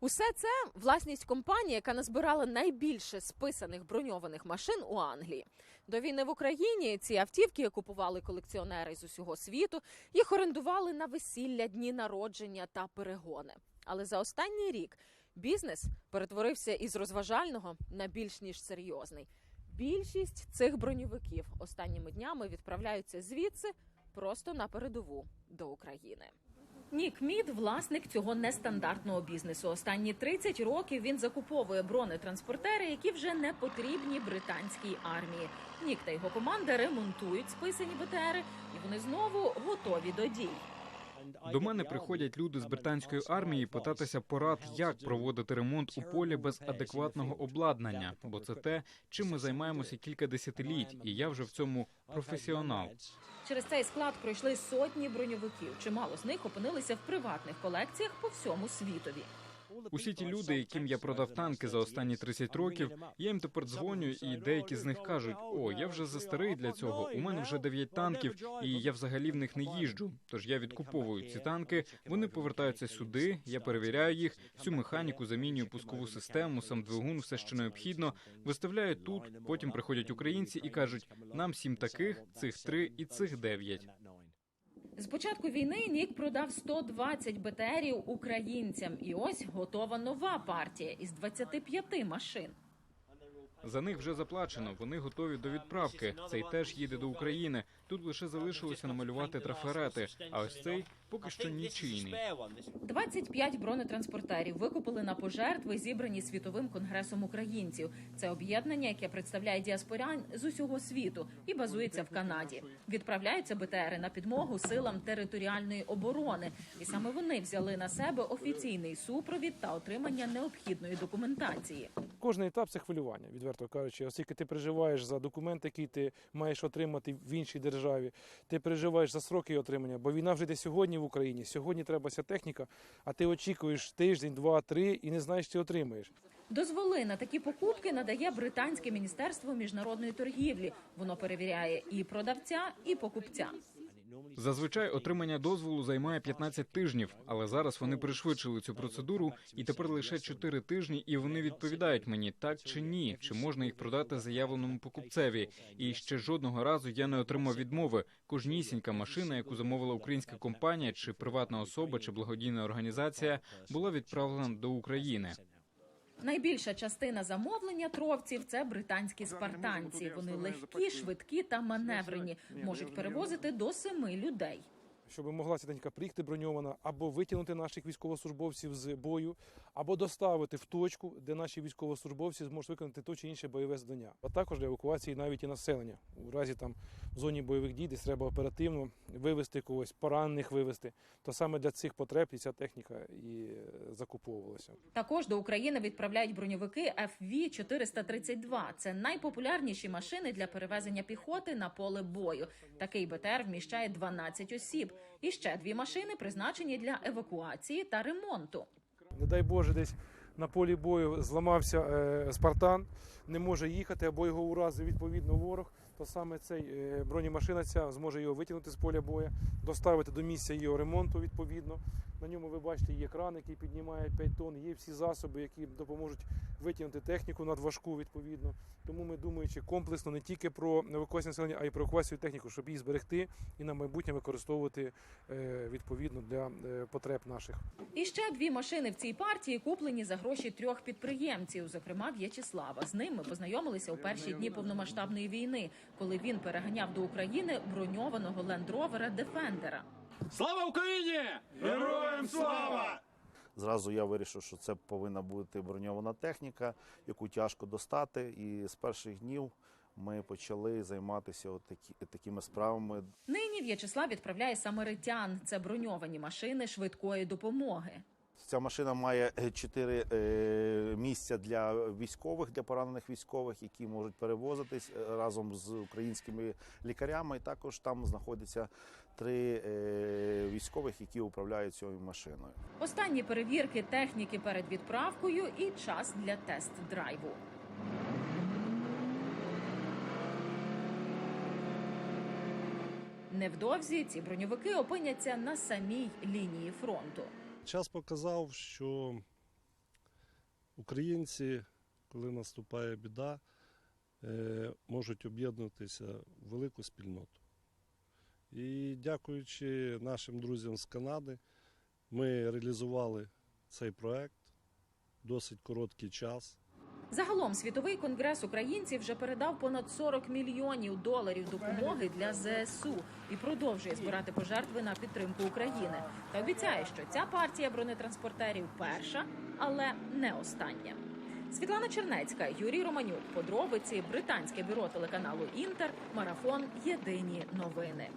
Усе це власність компанії, яка назбирала найбільше списаних броньованих машин у Англії. До війни в Україні ці автівки купували колекціонери з усього світу, їх орендували на весілля, дні народження та перегони. Але за останній рік бізнес перетворився із розважального на більш ніж серйозний. Більшість цих броньовиків останніми днями відправляються звідси просто на передову до України. Нік Мід власник цього нестандартного бізнесу. Останні 30 років він закуповує бронетранспортери, які вже не потрібні британській армії. Нік та його команда ремонтують списані БТРи, і вони знову готові до дій. До мене приходять люди з британської армії питатися порад, як проводити ремонт у полі без адекватного обладнання, бо це те, чим ми займаємося кілька десятиліть, і я вже в цьому професіонал. Через цей склад пройшли сотні броньовиків. Чимало з них опинилися в приватних колекціях по всьому світові. Усі ті люди, яким я продав танки за останні 30 років, я їм тепер дзвоню, і деякі з них кажуть: о, я вже застарий для цього. У мене вже 9 танків, і я взагалі в них не їжджу. Тож я відкуповую ці танки. Вони повертаються сюди. Я перевіряю їх, всю механіку, замінюю пускову систему, сам двигун, все, що необхідно. Виставляю тут. Потім приходять українці і кажуть: нам сім таких, цих три і цих дев'ять. З початку війни Нік продав 120 БТРів українцям, і ось готова нова партія із 25 машин. За них вже заплачено. Вони готові до відправки. Цей теж їде до України. Тут лише залишилося намалювати трафарети. А ось цей поки що нічийний. 25 бронетранспортерів викупили на пожертви, зібрані світовим конгресом українців. Це об'єднання, яке представляє діаспорян з усього світу і базується в Канаді. Відправляються БТРи на підмогу силам територіальної оборони, і саме вони взяли на себе офіційний супровід та отримання необхідної документації. Кожний етап це хвилювання, відверто кажучи, оскільки ти переживаєш за документ, який ти маєш отримати в іншій державі, ти переживаєш за сроки отримання, бо війна вже йде сьогодні в Україні. Сьогодні треба вся техніка, а ти очікуєш тиждень, два, три і не знаєш, чи отримаєш. Дозволи на такі покупки надає британське міністерство міжнародної торгівлі. Воно перевіряє і продавця, і покупця. Зазвичай отримання дозволу займає 15 тижнів, але зараз вони пришвидшили цю процедуру, і тепер лише 4 тижні, і вони відповідають мені так чи ні, чи можна їх продати заявленому покупцеві. І ще жодного разу я не отримав відмови. Кожнісінька машина, яку замовила українська компанія, чи приватна особа, чи благодійна організація, була відправлена до України. Найбільша частина замовлення тровців це британські спартанці. Вони легкі, швидкі та маневрені, можуть перевозити до семи людей. Щоб могла ця техніка приїхати броньована, або витягнути наших військовослужбовців з бою, або доставити в точку, де наші військовослужбовці зможуть виконати то чи інше бойове завдання. А також для евакуації навіть і населення. У разі там в зоні бойових дій десь треба оперативно вивезти когось, поранених вивезти. То саме для цих потреб і ця техніка і е, закуповувалася. Також до України відправляють броньовики FV 432 Це найпопулярніші машини для перевезення піхоти на поле бою. Такий БТР вміщає 12 осіб. І ще дві машини призначені для евакуації та ремонту. Не дай Боже, десь на полі бою зламався е, Спартан, не може їхати, або його уразив відповідно ворог. То саме цей е, бронемашина ця зможе його витягнути з поля бою, доставити до місця його ремонту відповідно. На ньому ви бачите є кран, який піднімає 5 тонн, є всі засоби, які допоможуть витягнути техніку надважку відповідно. Тому ми думаючи комплексно не тільки про евакуацію населення, а й про евакуацію техніку, щоб її зберегти і на майбутнє використовувати е, відповідно для е, потреб наших. І ще дві машини в цій партії куплені за гроші трьох підприємців, зокрема В'ячеслава. З ним ми познайомилися у перші дні повномасштабної війни, коли він переганяв до України броньованого лендровера Дефендера. Слава Україні! Героям слава! Зразу я вирішив, що це повинна бути броньована техніка, яку тяжко достати. І з перших днів ми почали займатися от такі, такими справами. Нині В'ячеслав відправляє самаритян. Це броньовані машини швидкої допомоги. Ця машина має е, чотири е, місця для військових, для поранених військових, які можуть перевозитись е, разом з українськими лікарями. І також там знаходяться три військових, які управляють цією машиною. Останні перевірки техніки перед відправкою і час для тест-драйву. Невдовзі ці броньовики опиняться на самій лінії фронту. Час показав, що Українці, коли наступає біда, е, можуть об'єднуватися в велику спільноту. І дякуючи нашим друзям з Канади, ми реалізували цей проект досить короткий час. Загалом світовий конгрес українців вже передав понад 40 мільйонів доларів допомоги для ЗСУ і продовжує збирати пожертви на підтримку України. Та обіцяє, що ця партія бронетранспортерів перша, але не остання. Світлана Чернецька, Юрій Романюк. Подробиці британське бюро телеканалу Інтер. Марафон. Єдині новини.